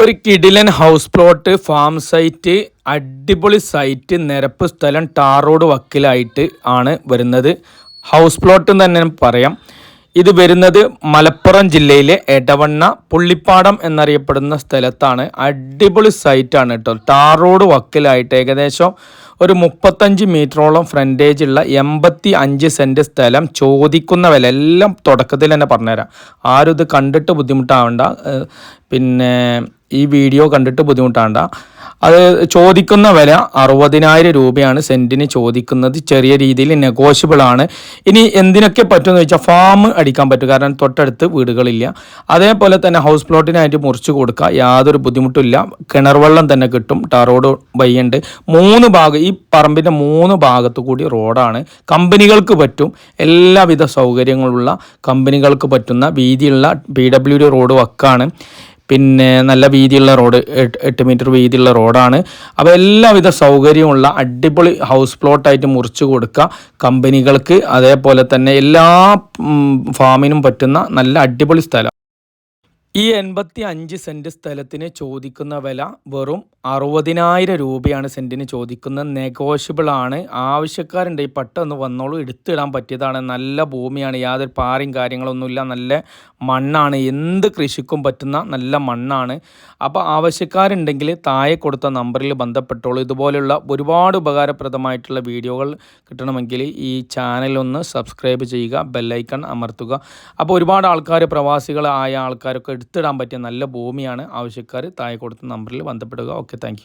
ഒരു കിടിലൻ house plot farm site അടിപൊളി സൈറ്റ് നിരപ്പ് സ്ഥലം ടാറോഡ് വക്കിലായിട്ട് ആണ് വരുന്നത്. ഹൗസ് പ്ലോട്ട് തന്നെ പറയാം. ഇത് വരുന്നത് മലപ്പുറം ജില്ലയിലെ എടവണ്ണ പുള്ളിപ്പാടം എന്നറിയപ്പെടുന്ന സ്ഥലത്താണ്. അടിപൊളി സൈറ്റാണ് കേട്ടോ. ടാർ റോഡ് വക്കിലായിട്ട് ഏകദേശം ഒരു മുപ്പത്തഞ്ച് മീറ്ററോളം ഫ്രണ്ടേജ് ഉള്ള എൺപത്തി അഞ്ച് സെന്റ് സ്ഥലം ചോദിക്കുന്ന വില എല്ലാം തുടക്കത്തിൽ തന്നെ പറഞ്ഞുതരാം. ആരും ഇത് കണ്ടിട്ട് ബുദ്ധിമുട്ടാവണ്ട. പിന്നെ ഈ വീഡിയോ കണ്ടിട്ട് ബുദ്ധിമുട്ടാണ്ട. അത് ചോദിക്കുന്ന വില അറുപതിനായിരം രൂപയാണ് സെന്റിന് ചോദിക്കുന്നത്. ചെറിയ രീതിയിൽ നെഗോഷ്യബിൾ ആണ്. ഇനി എന്തിനൊക്കെ പറ്റുമെന്ന് വെച്ചാൽ ഫാം അടിക്കാൻ പറ്റും. കാരണം തൊട്ടടുത്ത് വീടുകളില്ല. അതേപോലെ തന്നെ ഹൗസ് പ്ലോട്ടിനായിട്ട് മുറിച്ച് കൊടുക്കുക യാതൊരു ബുദ്ധിമുട്ടില്ല. കിണർ വെള്ളം തന്നെ കിട്ടും. ടാറോഡ് വയ്യുണ്ട് മൂന്ന് ഭാഗം ഈ പറമ്പിന്റെ മൂന്ന് ഭാഗത്തു കൂടി റോഡാണ്. കമ്പനികൾക്ക് പറ്റും. എല്ലാവിധ സൗകര്യങ്ങളുള്ള കമ്പനികൾക്ക് പറ്റുന്ന വീതിയുള്ള പി ഡബ്ല്യു ഡി റോഡ് വക്കാണ്. പിന്നെ നല്ല വീതിയുള്ള റോഡ് എട്ട് മീറ്റർ വീതിയുള്ള റോഡാണ്. അപ്പോൾ എല്ലാവിധ സൗകര്യമുള്ള അടിപൊളി ഹൗസ് പ്ലോട്ടായിട്ട് മുറിച്ചു കൊടുക്കുക കമ്പനികൾക്ക് അതേപോലെ തന്നെ എല്ലാ ഫാമിനും പറ്റുന്ന നല്ല അടിപൊളി സ്ഥലം. ഈ എൺപത്തി അഞ്ച് സെന്റ് സ്ഥലത്തിന് ചോദിക്കുന്ന വില വെറും അറുപതിനായിരം രൂപയാണ് സെന്റിന് ചോദിക്കുന്നത് നെഗോഷ്യബിൾ ആണ്. ആവശ്യക്കാരുണ്ട് ഈ പെട്ടെന്ന് വന്നോളൂ എടുത്തിടാൻ പറ്റിയതാണ്. നല്ല ഭൂമിയാണ് യാതൊരു പാറയും കാര്യങ്ങളൊന്നുമില്ല. നല്ല മണ്ണാണ് എന്ത് കൃഷിക്കും പറ്റുന്ന നല്ല മണ്ണാണ്. അപ്പോൾ ആവശ്യക്കാരുണ്ടെങ്കിൽ താഴെ കൊടുത്ത നമ്പറിൽ ബന്ധപ്പെട്ടോളൂ. ഇതുപോലെയുള്ള ഒരുപാട് ഉപകാരപ്രദമായിട്ടുള്ള വീഡിയോകൾ കിട്ടണമെങ്കിൽ ഈ ചാനലൊന്ന് സബ്സ്ക്രൈബ് ചെയ്യുക ബെല്ലൈക്കൺ അമർത്തുക. അപ്പോൾ ഒരുപാട് ആൾക്കാർ പ്രവാസികളായ ആൾക്കാരൊക്കെ എടുത്തിടാൻ പറ്റിയ നല്ല ഭൂമിയാണ് ആവശ്യക്കാർ താഴെ കൊടുത്ത നമ്പറിൽ ബന്ധപ്പെടുക. Okay thank